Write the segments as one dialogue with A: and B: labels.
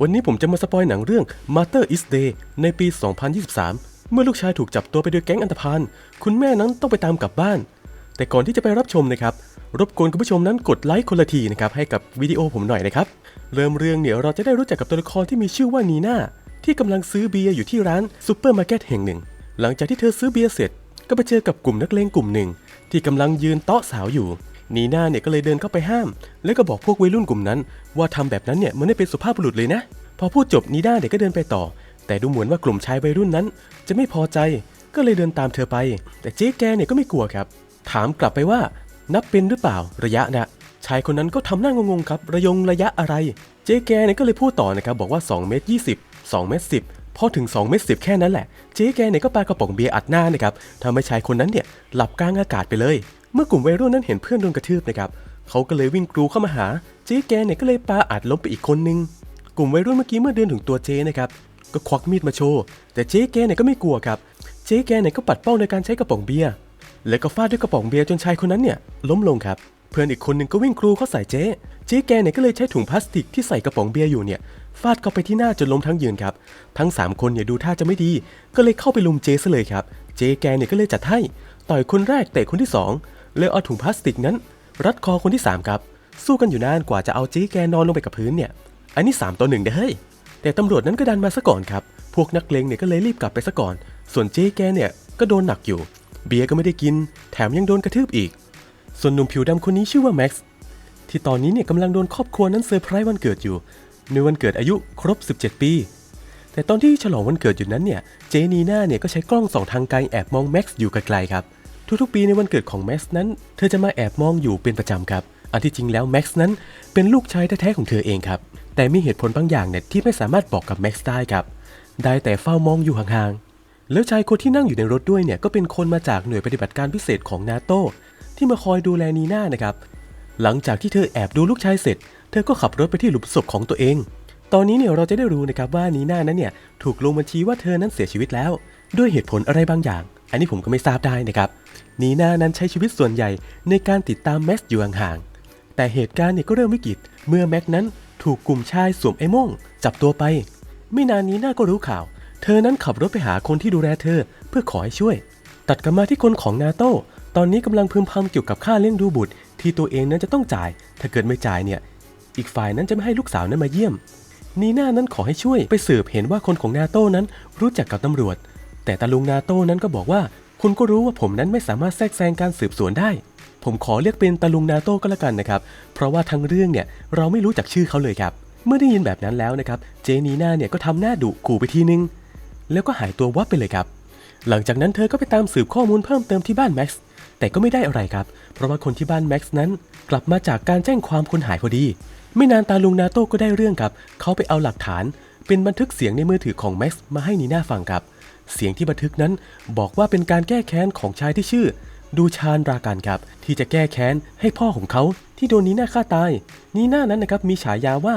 A: วันนี้ผมจะมาสปอยหนังเรื่อง Mother is Day ในปี 2023 เมื่อลูกชายถูกจับตัวไปโดยแก๊งอันธพาล คุณแม่นั้นต้องไปตามกลับบ้าน แต่ก่อนที่จะไปรับชมนะครับ รบกวนคุณผู้ชมนั้นกดไลค์คนละทีนะครับให้กับวิดีโอผมหน่อยนะครับ เริ่มเรื่องเนี่ยเราจะได้รู้จักกับตัวละครที่มีชื่อว่านีน่าที่กำลังซื้อเบียร์อยู่ที่ร้านซูเปอร์มาร์เก็ตแห่งหนึ่ง หลังจากที่เธอซื้อเบียร์เสร็จ ก็ไปเจอกับกลุ่มนักเลงกลุ่มหนึ่ง ที่กำลังยืนเตาะสาวอยู่ นีน่าเนี่ยก็เลยเดินเข้าไปห้าม แล้วก็บอกพวกวัยรุ่นกลุ่มนั้น ว่าทำแบบนั้นเนี่ยมันไม่เป็นสุภาพบุรุษเลยนะ พอพูดจบนีน่าเนี่ยก็เดินไปต่อ แต่ดูเหมือนว่ากลุ่มชายวัยรุ่นนั้น จะไม่พอใจก็เลยเดินตามเธอไป แต่เจ๊แกเนี่ยก็ไม่กลัวครับ ถามกลับไปว่า นับเป็นหรือเปล่าระยะนะชายคนนั้นก็ทำหน้างงๆครับ ระยงระยะอะไร เจ๊แกเนี่ยก็เลยพูดต่อนะครับบอกว่า2เมตร20 2เมตร10 พอถึง2เมตร10 แค่นั้นแหละ เจ๊แกเนี่ยก็ปากระป๋องเบียร์อัดหน้านะครับทำให้ชายคนนั้นเนี่ยหลับกลางอากาศไปเลย เมื่อกลุ่มวัยรุ่นนั้นเห็นเพื่อนโดนกระทืบนะครับเขาก็เลยวิ่งกรูเข้ามาหา เจ๊แกเนี่ยก็เลยปาอัดล้มไปอีกคนนึง กลุ่มวัยรุ่นเมื่อกี้เมื่อเดินถึงตัวเจ๊นะครับก็ควักมีดมาโชว์แต่เจ๊แกเนี่ยก็ไม่กลัวครับ เจ๊แกเนี่ยก็ปัดเป้าในการใช้กระป๋องเบียร์แล้วก็ฟาดด้วยกระป๋องเบียร์จนชายคนนั้นเนี่ยล้มลงครับ เพื่อนอีกคนหนึ่งก็วิ่งกรูเข้าใส่เจ๊เจ๊แกเนี่ยก็เลยใช้ถุงพลาสติกที่ใส่กระป๋องเบียร์อยู่เนี่ยฟาดเข้าไปที่หน้าจนล้มทั้งยืนครับทั้ง 3 คนเนี่ยดูท่าจะไม่ดี ก็เลยเข้าไปลุมเจ๊ซะเลยครับ เจ๊แกเนี่ยก็เลยจัดให้ต่อยคนแรกเตะคนที่ 2 เลยเอาถุงพลาสติกนั้น รัดคอคนที่ 3 ครับ สู้กันอยู่นานกว่าจะเอาเจ๊แกนอนลงไปกับพื้นเนี่ย อันนี้ 3ต่อหนึ่งเด้ยแต่ตำรวจนั้นก็ดันมาซะก่อนครับ พวกนักเลงเนี่ยก็เลยรีบกลับไปซะก่อน ส่วนเจ๊แกเนี่ยก็โดนหนักอยู่ เบียร์ก็ไม่ได้กิน แถมยังโดนกระทืบอีก ส่วนหนุ่มผิวดำคนนี้ชื่อว่าแม็กซ์ที่ตอนนี้เนี่ยกำลังโดนครอบครัวนั้นเซอร์ไพรส์วันเกิดอยู่ ในวันเกิดอายุครบ 17 ปี แต่ตอนที่ฉลองวันเกิดอยู่นั้นเนี่ย เจนีน่าเนี่ยก็ใช้กล้องส่องทางไกลแอบมองแม็กซ์อยู่ไกลๆครับ ทุกๆปีในวันเกิดของแม็กซ์นั้น เธอจะมาแอบมองอยู่เป็นประจำครับ อันที่จริงแล้วแม็กซ์นั้นเป็นลูกชายแท้ๆของเธอเองครับ แต่มีเหตุผลบางอย่างเนี่ยที่ไม่สามารถบอกกับแม็กซ์ได้ครับ ได้แต่เฝ้ามองอยู่ห่างๆ แล้วชายคนที่นั่งอยู่ในรถด้วยเนี่ยก็เป็นคนมาจากหน่วยปฏิบัติการพิเศษของนาโตที่มาคอยดูแลนีน่านะครับ หลังจากที่เธอแอบดูลูกชายเสร็จ เธอก็ขับรถไปที่หลุมศพของตัวเอง ตอนนี้เนี่ยเราจะได้รู้นะครับว่านีน่านั้นเนี่ยถูกลงบัญชีว่าเธอนั้นเสียชีวิตแล้ว ด้วยเหตุผลอะไรบางอย่าง อันนี้ผมก็ไม่ทราบได้นะครับนีน่านั้นใช้ชีวิตส่วนใหญ่ในการติดตามแม็กซ์อยู่ห่างๆแต่เหตุการณ์เนี่ยก็เริ่มวิกฤตเมื่อแม็กนั้นถูกกลุ่มชายสวมไอ้โม่งจับตัวไป ไม่นานนีน่าก็รู้ข่าว เธอนั้นขับรถไปหาคนที่ดูแลเธอเพื่อขอให้ช่วย ตัดกลับมาที่คนของนาโต้ตอนนี้กำลังพึมพำเกี่ยวกับค่าเลี้ยงดูบุตร ที่ตัวเองนั้นจะต้องจ่าย ถ้าเกิดไม่จ่ายเนี่ย อีกฝ่ายนั้นจะไม่ให้ลูกสาวนั้นมาเยี่ยมนีน่านั้นขอให้ช่วยไปสืบเห็นว่าคนของนาโต้นั้นรู้จักกับตำรวจ แต่ตาลุงนาโต้นั้นก็บอกว่า คุณก็รู้ว่าผมนั้นไม่สามารถแทรกแซงการสืบสวนได้ ผมขอเรียกเป็นตาลุงนาโต้ก็แล้วกันนะครับ เพราะว่าทั้งเรื่องเนี่ยเราไม่รู้จักชื่อเขาเลยครับ เมื่อได้ยินแบบนั้นแล้วนะครับ เจนีน่าเนี่ยก็ทำหน้าดุขู่ไปทีนึง แล้วก็หายตัววับไปเลยครับ หลังจากนั้นเธอก็ไปตามสืบข้อมูลเพิ่มเติมที่บ้านแม็กซ์ แต่ก็ไม่ได้อะไรครับ เพราะว่าคนที่บ้านแม็กซ์นั้น กลับมาจากการแจ้งความคนหายพอดี ไม่นานตาลุงนาโต้ก็ได้เรื่องครับ เขาไปเอาหลักฐาน เป็นบันทึกเสียงในมือถือของแม็กซ์มาให้นีน่าฟังครับ เสียงที่บันทึกนั้นบอกว่าเป็นการแก้แค้นของชายที่ชื่อ ดูชานรากันครับ ที่จะแก้แค้นให้พ่อของเขาที่โดนนีน่าฆ่าตาย นีน่านั้นนะครับมีฉายาว่า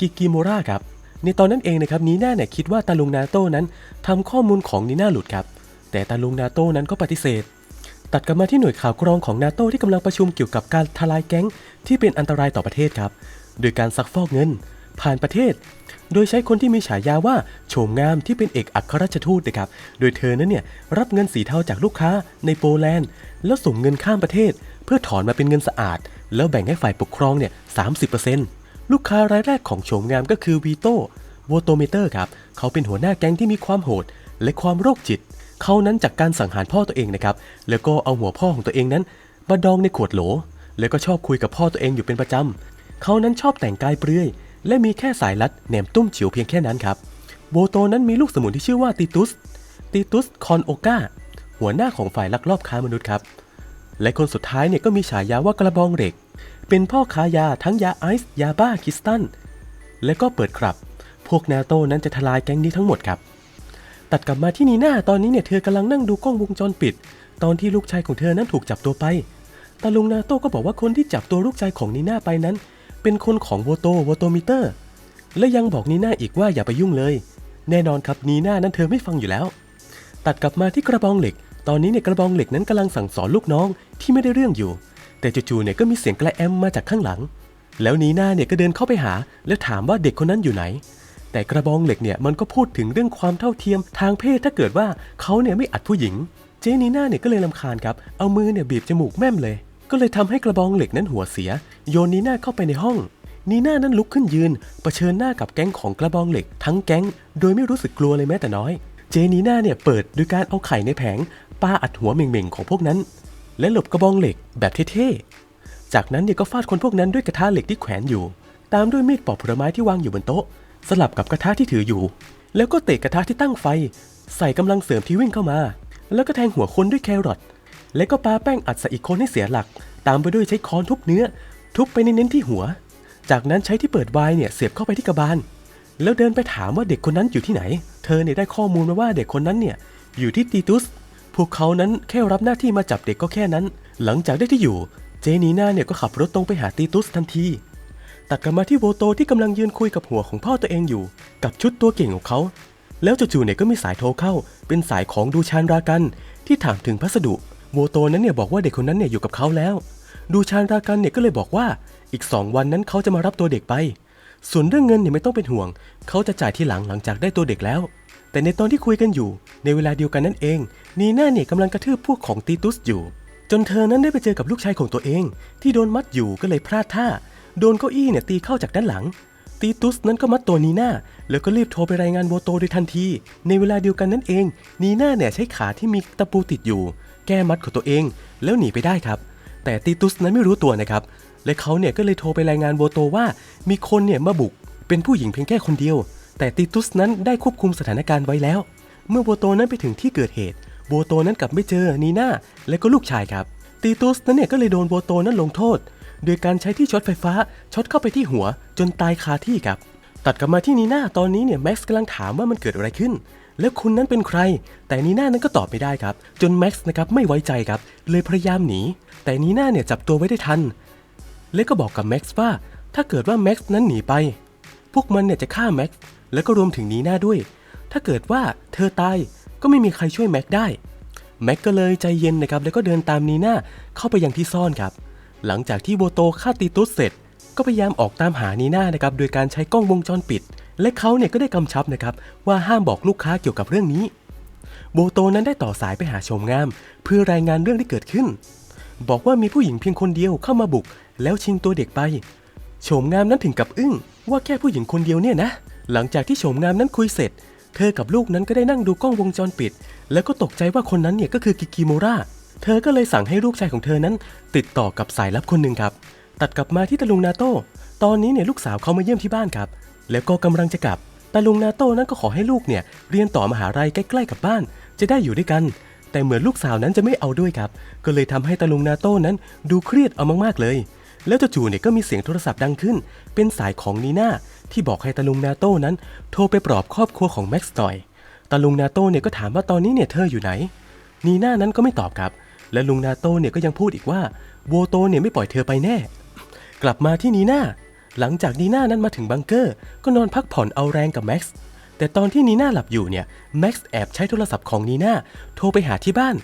A: กิกิโมราครับ ในตอนนั้นเองนะครับนีน่าเนี่ยคิดว่าตาลุงนาโต้นั้นทำข้อมูลของนีน่าหลุดครับ แต่ตาลุงนาโต้นั้นก็ปฏิเสธ ตัดกลับมาที่หน่วยข่าวกรองของนาโต้ที่กำลังประชุมเกี่ยวกับการทลายแก๊งที่เป็นอันตรายต่อประเทศครับโดยการซักฟอกเงิน ผ่านประเทศ โดยใช้คนที่มีฉายาว่าโฉมงามที่เป็นเอกอัครราชทูตนะครับ โดยเธอนั้นเนี่ยรับเงินสีเทาจากลูกค้าในโปแลนด์ แล้วส่งเงินข้ามประเทศ เพื่อถอนมาเป็นเงินสะอาด แล้วแบ่งให้ฝ่ายปกครองเนี่ย30%ลูกค้ารายแรกของโฉมงามก็คือวีโตโวโตเมเตอร์ครับ เขาเป็นหัวหน้าแก๊งที่มีความโหด และความโรคจิต เขานั้นจากการสังหารพ่อตัวเองนะครับ แล้วก็เอาหัวพ่อของตัวเองนั้นมาดองในขวดโหล แล้วก็ชอบคุยกับพ่อตัวเองอยู่เป็นประจำ เขานั้นชอบแต่งกายเปลือย และมีแค่สายลัดแหนมตุ้มเฉียวเพียงแค่นั้นครับโวโตนั้นมีลูกสมุนที่ชื่อว่าติตุส ติตุสคอนโอกาหัวหน้าของฝ่ายลักลอบค้ามนุษย์ครับ และคนสุดท้ายเนี่ยก็มีฉายาว่ากระบองเหล็ก เป็นพ่อค้ายาทั้งยาไอซ์ยาบ้าคิสตัลและก็เปิดครับ พวกนาโต้นั้นจะทลายแก๊งนี้ทั้งหมดครับ ตัดกลับมาที่นีน่าตอนนี้เนี่ยเธอกำลังนั่งดูกล้องวงจรปิด ตอนที่ลูกชายของเธอนั้นถูกจับตัวไปตาลุงนาโต้ก็บอกว่าคนที่จับตัวลูกชายของนีน่าไปนั้น เป็นคนของโวโตโวโตมิเตอร์ และยังบอกนีน่าอีกว่าอย่าไปยุ่งเลย แน่นอนครับนีน่านั้นเธอไม่ฟังอยู่แล้ว ตัดกลับมาที่กระบองเหล็ก ตอนนี้เนี่ยกระบองเหล็กนั้นกำลังสั่งสอนลูกน้องที่ไม่ได้เรื่องอยู่ แต่จู่ๆเนี่ยก็มีเสียงกระแอมมาจากข้างหลัง แล้วนีน่าเนี่ยก็เดินเข้าไปหา แล้วถามว่าเด็กคนนั้นอยู่ไหน แต่กระบองเหล็กเนี่ยมันก็พูดถึงเรื่องความเท่าเทียมทางเพศถ้าเกิดว่าเขาเนี่ยไม่อัดผู้หญิง เจนีน่าเนี่ยก็เลยลำคาญครับ เอามือเนี่ยบีบจมูกแม่มเลย ก็เลยทำให้กระบองเหล็กนั้นหัวเสีย โยนนีน่าเข้าไปในห้อง นีน่านั้นลุกขึ้นยืนเผชิญหน้ากับแก๊งของกระบองเหล็ก ทั้งแก๊ง โดยไม่รู้สึกกลัวเลยแม้แต่น้อย เจนีน่าเนี่ยเปิดโดยการเอาไข่ในแผงปาอัดหัวเหม่งๆของพวกนั้น และหลบกระบองเหล็กแบบเท่ๆ จากนั้นเนี่ยก็ฟาดคนพวกนั้นด้วยกระทะเหล็กที่แขวนอยู่ ตามด้วยมีดปอกผลไม้ที่วางอยู่บนโต๊ะ สลับกับกระทะที่ถืออยู่ แล้วก็เตะกระทะที่ตั้งไฟ ใส่กำลังเสริมที่วิ่งเข้ามา แล้วก็แทงหัวคนด้วยแครอท แล้วก็ปาแป้งอัดใส่อีกคนให้เสียหลัก ตามไปด้วยใช้ค้อนทุบเนื้อ ทุบไปเน้นๆที่หัว จากนั้นใช้ที่เปิดไวน์เนี่ยเสียบเข้าไปที่กระบาล แล้วเดินไปถามว่าเด็กคนนั้นอยู่ที่ไหน เธอเนี่ยได้ข้อมูลมาว่าเด็กคนนั้นเนี่ยอยู่ที่ตีตุส พวกเขานั้นแค่รับหน้าที่มาจับเด็กก็แค่นั้น หลังจากได้ที่อยู่ เจนีน่าเนี่ยก็ขับรถตรงไปหาตีตุสทันทีตัดกลับมาที่โวโตที่กำลังยืนคุยกับหัวของพ่อตัวเองอยู่ กับชุดตัวเก่งของเขา แล้วจู่ๆเนี่ยก็มีสายโทรเข้า เป็นสายของดูชานรากัน ที่ถามถึงพัสดุ โวโตนั้นเนี่ยบอกว่าเด็กคนนั้นเนี่ยอยู่กับเขาแล้ว ดูชานรากันเนี่ยก็เลยบอกว่าอีกสองวันนั้นเขาจะมารับตัวเด็กไป ส่วนเรื่องเงินเนี่ยไม่ต้องเป็นห่วง เขาจะจ่ายที่หลังหลังจากได้ตัวเด็กแล้ว แต่ในตอนที่คุยกันอยู่ ในเวลาเดียวกันนั่นเอง นีน่าเนี่ยกำลังกระทืบพวกของตีตุสอยู่ จนเธอนั้นได้ไปเจอกับลูกชายของตัวเอง ที่โดนมัดอยู่ก็เลยพลาดท่า โดนเก้าอี้เนี่ยตีเข้าจากด้านหลัง ตีตุสนั้นก็มัดตัวนีน่าแล้วก็รีบโทรไปรายงานโวโตโดยทันที ในเวลาเดียวกันนั่นเอง นีน่าเนี่ยใช้ขาที่มีตะปูติดอยู่ แก้มัดของตัวเอง แล้วหนีไปได้ครับ แต่ตีตุสนั้นไม่รู้ตัวนะครับ และเขาเนี่ยก็เลยโทรไปรายงานโวโตว่า มีคนเนี่ยมาบุก เป็นผู้หญิงเพียงแค่คนเดียว แต่ตีตุสนั้นได้ควบคุมสถานการณ์ไว้แล้ว เมื่อโวโตนั้นไปถึงที่เกิดเหตุโวโตนั้นกลับไม่เจอนีน่าและก็ลูกชายครับตีตุสนั้นเนี่ยก็เลยโดนโวโตนั้นลงโทษ โดยการใช้ที่ช็อตไฟฟ้าช็อตเข้าไปที่หัว จนตายคาที่ครับ ตัดกลับมาที่นีน่าตอนนี้เนี่ยแม็กซ์กำลังถามว่ามันเกิดอะไรขึ้น แล้วคุณนั้นเป็นใคร แต่นีน่านั้นก็ตอบไม่ได้ครับ จนแม็กซ์นะครับไม่ไว้ใจครับ เลยพยายามหนี แต่นีน่าเนี่ยจับตัวไว้ได้ทัน แล้วก็บอกกับแม็กซ์ว่า ถ้าเกิดว่าแม็กซ์นั้นหนีไป พวกมันเนี่ยจะฆ่าแม็กซ์ แล้วก็รวมถึงนีน่าด้วย ถ้าเกิดว่าเธอตาย ก็ไม่มีใครช่วยแม็กซ์ได้ แม็กก็เลยใจเย็นนะครับ แล้วก็เดินตามนีน่าเข้าไปยังที่ซ่อนครับ หลังจากที่โบโตฆ่าตีตุสเสร็จ ก็พยายามออกตามหานีน่านะครับ โดยการใช้กล้องวงจรปิด และเขาเนี่ยก็ได้กำชับนะครับว่าห้ามบอกลูกค้าเกี่ยวกับเรื่องนี้ โบโตนั้นได้ต่อสายไปหาชมงาม เพื่อรายงานเรื่องที่เกิดขึ้น บอกว่ามีผู้หญิงเพียงคนเดียวเข้ามาบุก แล้วชิงตัวเด็กไปโฉมงามนั้นถึงกับอึ้งว่าแค่ผู้หญิงคนเดียวเนี่ยนะ หลังจากที่โฉมงามนั้นคุยเสร็จ เธอกับลูกนั้นก็ได้นั่งดูกล้องวงจรปิด แล้วก็ตกใจว่าคนนั้นเนี่ยก็คือกิกิโมราเธอก็เลยสั่งให้ลูกชายของเธอนั้น ติดต่อกับสายลับคนหนึ่งครับ ตัดกลับมาที่ตะลุงนาโต้ตอนนี้เนี่ยลูกสาวเขามาเยี่ยมที่บ้านครับ แล้วก็กำลังจะกลับ แตาลุงนาโต้นั้นก็ขอให้ลูกเนี่ยเรียนต่อมหาลัยใกล้ๆกับบ้าน จะได้อยู่ด้วยกัน แต่เหมือนลูกสาวนั้นจะไม่เอาด้วยครับ ก็เลยทำให้ตาลุงนาโต้นั้นดูเครียดเอามากๆเลย แล้วจู่ๆเนี่ยก็มีเสียงโทรศัพท์ดังขึ้น เป็นสายของนีน่าที่บอกให้ตาลุงนาโต้นั้น โทรไปปลอบครอบครัวของแม็กซ์หน่อยตาลุงนาโต้เนี่ยก็ถามว่าตอนนี้เนี่ยเธออยู่ไหน นีน่านั้นก็ไม่ตอบครับ และลุงนาโต้เนี่ยก็ยังพูดอีกว่าโวโตเนี่ยไม่ปล่อยเธอไปแน่ กลับมาที่นีน่า หลังจากนีน่านั้นมาถึงบังเกอร์ ก็นอนพักผ่อนเอาแรงกับแม็กซ์ แต่ตอนที่นีน่าหลับอยู่เนี่ยแม็กซ์แอบใช้โทรศัพท์ของนีน่าโทรไปหาที่บ้าน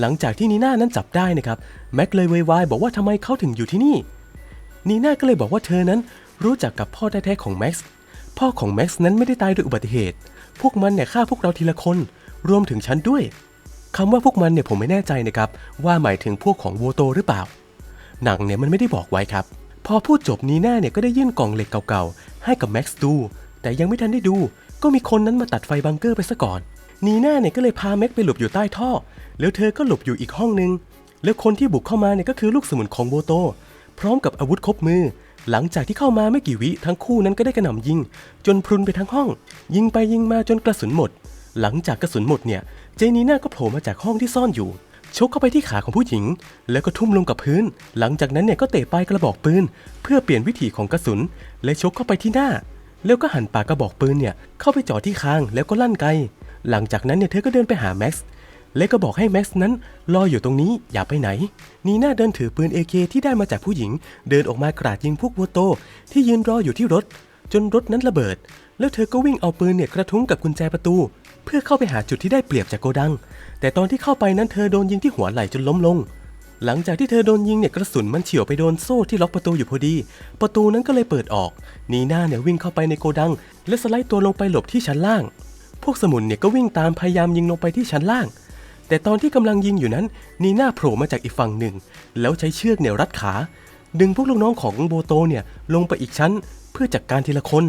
A: หลังจากที่นีน่านั้นจับได้นะครับแม็กซ์เลยเวยวายบอกว่าทำไมเขาถึงอยู่ที่นี่นีน่าก็เลยบอกว่าเธอนั้นรู้จักกับพ่อแท้ๆของแม็กซ์พ่อของแม็กซ์นั้นไม่ได้ตายโดยอุบัติเหตุ พวกมันเนี่ยฆ่าพวกเราทีละคน รวมถึงฉันด้วยคำว่าพวกมันเนี่ยผมไม่แน่ใจนะครับ ว่าหมายถึงพวกของโวโตหรือเปล่า หนังเนี่ยมันไม่ได้บอกไว้ครับ พอพูดจบนีน่าเนี่ยก็ได้ยื่นกล่องเหล็กเก่าๆ ให้กับแม็กซ์ดู แต่ยังไม่ทันได้ดู ก็มีคนนั้นมาตัดไฟบังเกอร์ไปซะก่อน นีน่าเนี่ยก็เลยพาแม็กไปหลบอยู่ใต้ท่อ แล้วเธอก็หลบอยู่อีกห้องนึง แล้วคนที่บุกเข้ามาเนี่ยก็คือลูกสมุนของโวโต พร้อมกับอาวุธครบมือ หลังจากที่เข้ามาไม่กี่วิทั้งคู่นั้นก็ได้กระหน่ำยิง จนพรุนไปทั้งห้อง ยิงไปยิงมาจนกระสุนหมด หลังจากกระสุนหมดเนี่ย เจนีน่าก็โผล่มาจากห้องที่ซ่อนอยู่ ชกเข้าไปที่ขาของผู้หญิง แล้วก็ทุ่มลงกับพื้น หลังจากนั้นเนี่ยก็เตะปลายกระบอกปืน เพื่อเปลี่ยนวิถีของกระสุน และชกเข้าไปที่หน้า แล้วก็หันปากกระบอกปืนเนี่ยเข้าไปจ่อที่คางแล้วก็ลั่นไกหลังจากนั้นเนี่ยเธอก็เดินไปหาแม็กซ์และก็บอกให้แม็กซ์นั้นรออยู่ตรงนี้อย่าไปไหน นีน่าเดินถือปืน AK ที่ได้มาจากผู้หญิง เดินออกมากราดยิงพวกวัวโต ที่ยืนรออยู่ที่รถ จนรถนั้นระเบิด แล้วเธอก็วิ่งเอาปืนเนี่ยกระทุ้งกับกุญแจประตู เพื่อเข้าไปหาจุดที่ได้เปรียบจากโกดัง แต่ตอนที่เข้าไปนั้นเธอโดนยิงที่หัวไหล่จนล้มลง หลังจากที่เธอโดนยิงเนี่ยกระสุนมันเฉียวไปโดนโซ่ที่ล็อกประตูอยู่พอดี ประตูนั้นก็เลยเปิดออก นีน่าเนี่ยวิ่งเข้าไปในโกดัง และสไลด์ตัวลงไปหลบที่ชั้นล่าง พวกสมุนเนี่ยก็วิ่งตามพยายามยิงลงไปที่ชั้นล่าง แต่ตอนที่กำลังยิงอยู่นั้น นีน่าโผล่มาจากอีกฝั่งหนึ่ง แล้วใช้เชือกเนี่ยรัดขาดึงพวกลูกน้องของโบโตเนี่ยลงไปอีกชั้น เพื่อจัดการทีละคน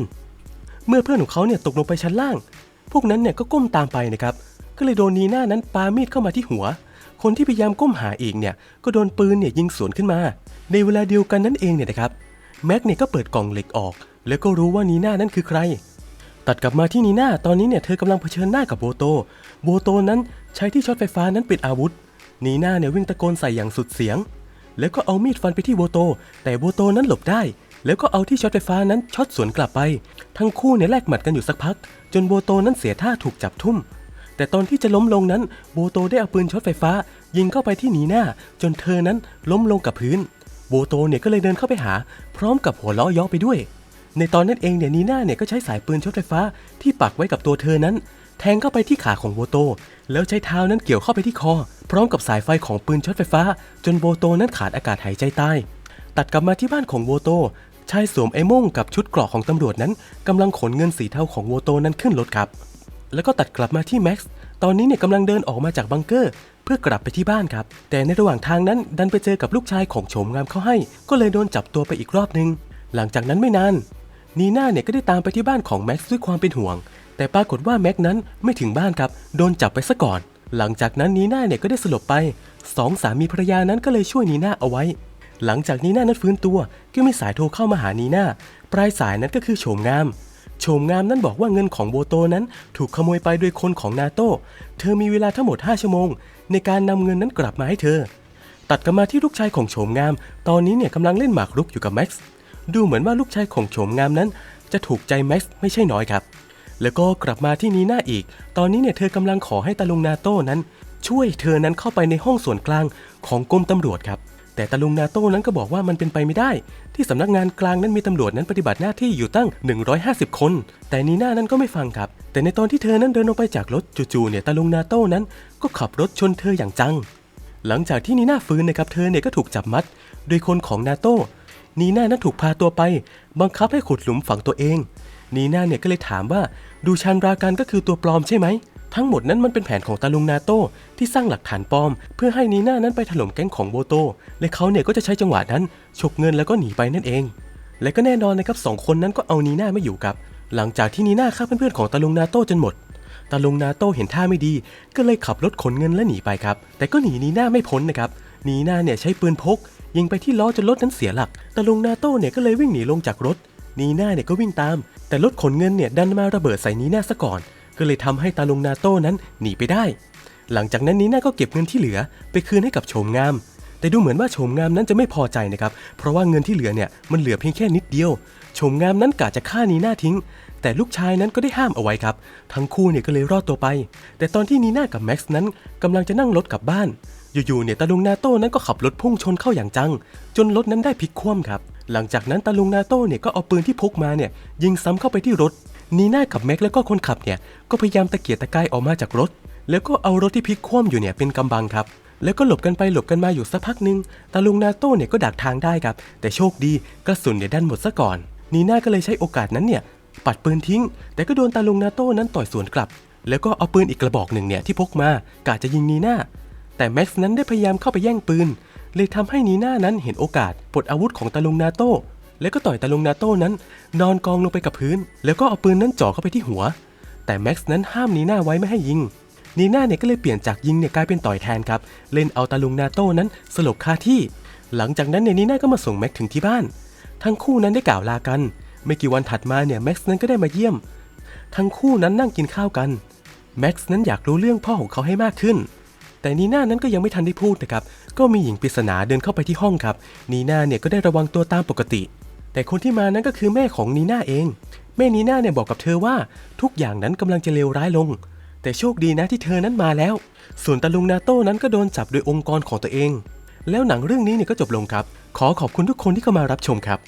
A: เมื่อเพื่อนของเขาเนี่ยตกลงไปชั้นล่าง พวกนั้นเนี่ยก็ก้มตามไปนะครับ ก็เลยโดนนีน่านั้นปามีดเข้ามาที่หัว คนที่พยายามก้มหาเองเนี่ยก็โดนปืนเนี่ยยิงสวนขึ้นมา ในเวลาเดียวกันนั่นเองเนี่ยนะครับแม็กเนี่ยก็เปิดกล่องเหล็กออก แล้วก็รู้ว่านีน่านั้นคือใคร ตัดกลับมาที่นีน่าตอนนี้เนี่ยเธอกำลังเผชิญหน้ากับโบโต โบโตนั้นใช้ที่ช็อตไฟฟ้านั้นเป็นอาวุธนีน่าเนี่ยวิ่งตะโกนใส่อย่างสุดเสียง แล้วก็เอามีดฟันไปที่โบโต แต่โบโตนั้นหลบได้ แล้วก็เอาที่ช็อตไฟฟ้านั้นช็อตสวนกลับไป ทั้งคู่เนี่ยแลกหมัดกันอยู่สักพัก จนโบโตนั้นเสียท่าถูกจับทุ่ม แต่ตอนที่จะล้มลงนั้นโบโตได้เอาปืนช็อตไฟฟ้า ยิงเข้าไปที่หนีน่าจนเธอนั้นล้มลงกับพื้น โบโตเนี่ยก็เลยเดินเข้าไปหา พร้อมกับหัวล้อย้อไปด้วย ในตอนนั้นเองเนี่ยนีน่าเนี่ยก็ใช้สายปืนช็อตไฟฟ้า ที่ปักไว้กับตัวเธอนั้น แทงเข้าไปที่ขาของโบโต แล้วใช้เท้านั้นเกี่ยวเข้าไปที่คอ พร้อมกับสายไฟของปืนช็อตไฟฟ้า จนโบโตนั้นขาดอากาศหายใจตายตัดกลับมาที่บ้านของโบโต ชายสวมไอ้โม่งกับชุดเกราะของตำรวจนั้นกำลังขนเงินสีเทาของโบโตนั้นขึ้นรถครับ แล้วก็ตัดกลับมาที่แม็กซ์ตอนนี้เนี่ยกำลังเดินออกมาจากบังเกอร์ เพื่อกลับไปที่บ้านครับ แต่ในระหว่างทางนั้นดันไปเจอกับลูกชายของโฉมงามเขาให้ ก็เลยโดนจับตัวไปอีกรอบนึง หลังจากนั้นไม่นานนีน่าเนี่ยก็ได้ตามไปที่บ้านของแม็กซ์ด้วยความเป็นห่วง แต่ปรากฏว่าแม็กซ์นั้นไม่ถึงบ้านครับ โดนจับไปซะก่อน หลังจากนั้นนีน่าเนี่ยก็ได้สลบไปสองสามีภรรยานั้นก็เลยช่วยนีน่าเอาไว้ หลังจากนีน่านั้นฟื้นตัวก็มีสายโทรเข้ามาหานีน่าปลายสายนั้นก็คือโฉมงามโฉมงามนั้นบอกว่าเงินของโบโตนั้นถูกขโมยไปโดยคนของนาโต้เธอมีเวลาทั้งหมด 5 ชั่วโมง ในการนำเงินนั้นกลับมาให้เธอ ตัดกลับมาที่ลูกชายของโฉมงาม ตอนนี้เนี่ยกำลังเล่นหมากรุกอยู่กับแม็กซ์ ดูเหมือนว่าลูกชายของโฉมงามนั้น จะถูกใจแม็กซ์ไม่ใช่น้อยครับ แล้วก็กลับมาที่นีน่าอีก ตอนนี้เนี่ยเธอกำลังขอให้ตาลุงนาโต้นั้น ช่วยเธอนั้นเข้าไปในห้องส่วนกลางของกรมตำรวจครับ แต่ตาลุงนาโต้นั้นก็บอกว่ามันเป็นไปไม่ได้ ที่สำนักงานกลางนั้นมีตำรวจนั้นปฏิบัติหน้าที่อยู่ตั้ง 150 คน แต่นีน่านั้นก็ไม่ฟังครับ แต่ในตอนที่เธอนั้นเดินลงไปจากรถจู่ๆเนี่ยตาลุงนาโต้นั้นก็ขับรถชนเธออย่างจัง หลังจากที่นีน่าฟื้นนะครับเธอเนี่ยก็ถูกจับมัด โดยคนของนาโต้นีน่านั้นถูกพาตัวไป บังคับให้ขุดหลุมฝังตัวเองนีน่าเนี่ยก็เลยถามว่าดูชันรากันก็คือตัวปลอมใช่ไหม ทั้งหมดนั้นมันเป็นแผนของตาลุงนาโต้ที่สร้างหลักฐานปลอม เพื่อให้นีน่านั้นไปถล่มแก๊งของโบโต และเขาเนี่ยก็จะใช้จังหวะนั้นฉกเงินแล้วก็หนีไปนั่นเอง และก็แน่นอนนะครับสองคนนั้นก็เอานีน่าไม่อยู่ครับ หลังจากที่นีน่าฆ่าเพื่อนๆของตาลุงนาโต้จนหมดตาลุงนาโต้เห็นท่าไม่ดี ก็เลยขับรถขนเงินและหนีไปครับ แต่ก็หนีนีน่าไม่พ้นนะครับนีน่าเนี่ยใช้ปืนพก ยิงไปที่ล้อจนรถนั้นเสียหลักตาลุงนาโต้เนี่ยก็เลยวิ่งหนีลงจากรถนีน่าเนี่ยก็วิ่งตาม แต่รถขนเงินเนี่ยดันมาระเบิดใส่นีน่าซะก่อน ก็เลยทำให้ตาลุงนาโต้นั้นหนีไปได้ หลังจากนั้นนีน่าก็เก็บเงินที่เหลือไปคืนให้กับโฉมงาม แต่ดูเหมือนว่าโฉมงามนั้นจะไม่พอใจนะครับ เพราะว่าเงินที่เหลือเนี่ยมันเหลือเพียงแค่นิดเดียวโฉมงามนั้นกะจะฆ่านีน่าทิ้ง แต่ลูกชายนั้นก็ได้ห้ามเอาไว้ครับ ทั้งคู่เนี่ยก็เลยรอดตัวไป แต่ตอนที่นีน่ากับแม็กซ์นั้นกำลังจะนั่งรถกลับบ้าน อยู่ๆเนี่ยตาลุงนาโต้นั้นก็ขับรถพุ่งชนเข้าอย่างจัง จนรถนั้นได้พลิกคว่ำครับหลังจากนั้นตาลุงนาโต้เนี่ยก็เอาปืนที่พกมาเนี่ยยิงซ้ำเข้าไปที่รถ นีน่ากับแม็กซ์แล้วก็คนขับเนี่ยก็พยายามตะเกียกตะกายออกมาจากรถ แล้วก็เอารถที่พลิกคว่ำอยู่เนี่ยเป็นกำบังครับ แล้วก็หลบกันไปหลบกันมาอยู่สักพักหนึ่งตาลุงนาโต้เนี่ยก็ดักทางได้ครับ แต่โชคดีกระสุนเนี่ยดันหมดซะก่อน นีน่าก็เลยใช้โอกาสนั้นเนี่ยปัดปืนทิ้ง แต่ก็โดนตาลุงนาโต้นั้นต่อยสวนกลับ แล้วก็เอาปืนอีกกระบอกหนึ่งเนี่ยที่พกมากะจะยิงนีน่าแต่แม็กซ์นั้นได้พยายามเข้าไปแย่งปืน เลยทำให้นีน่านั้นเห็นโอกาสปลดอาวุธของตาลุงนาโต้ แล้วก็ต่อยตาลุงนาโต้นั้น นอนกองลงไปกับพื้น แล้วก็เอาปืนนั้นจ่อเข้าไปที่หัว แต่แม็กซ์นั้นห้ามนีน่าไว้ไม่ให้ยิง นีน่าเนี่ยก็เลยเปลี่ยนจากยิงเนี่ยกลายเป็นต่อยแทนครับ เล่นเอาตาลุงนาโต้นั้นสลบคาที่ หลังจากนั้นเนี่ยนีน่าก็มาส่งแม็กซ์ถึงที่บ้าน ทั้งคู่นั้นได้กล่าวลากัน ไม่กี่วันถัดมาเนี่ยแม็กซ์นั้นก็ได้มาเยี่ยม ทั้งคู่นั้นนั่งกินข้าวกันแม็กซ์นั้นอยากรู้เรื่องพ่อของเขาให้มากขึ้น แต่นีน่านั้นก็ยังไม่ทันได้พูดนะครับ ก็มีหญิงปริศนาเดินเข้าไปที่ห้องครับ นีน่าเนี่ยก็ได้ระวังตัวตามปกติ แต่คนที่มานั้นก็คือแม่ของนีน่าเอง แม่นีน่าเนี่ยบอกกับเธอว่าทุกอย่างนั้นกำลังจะเลวร้ายลง แต่โชคดีนะที่เธอนั้นมาแล้ว ส่วนตาลุงนาโต้นั้นก็โดนจับโดยองค์กรของตัวเอง แล้วหนังเรื่องนี้เนี่ยก็จบลงครับ ขอขอบคุณทุกคนที่เข้ามารับชมครับ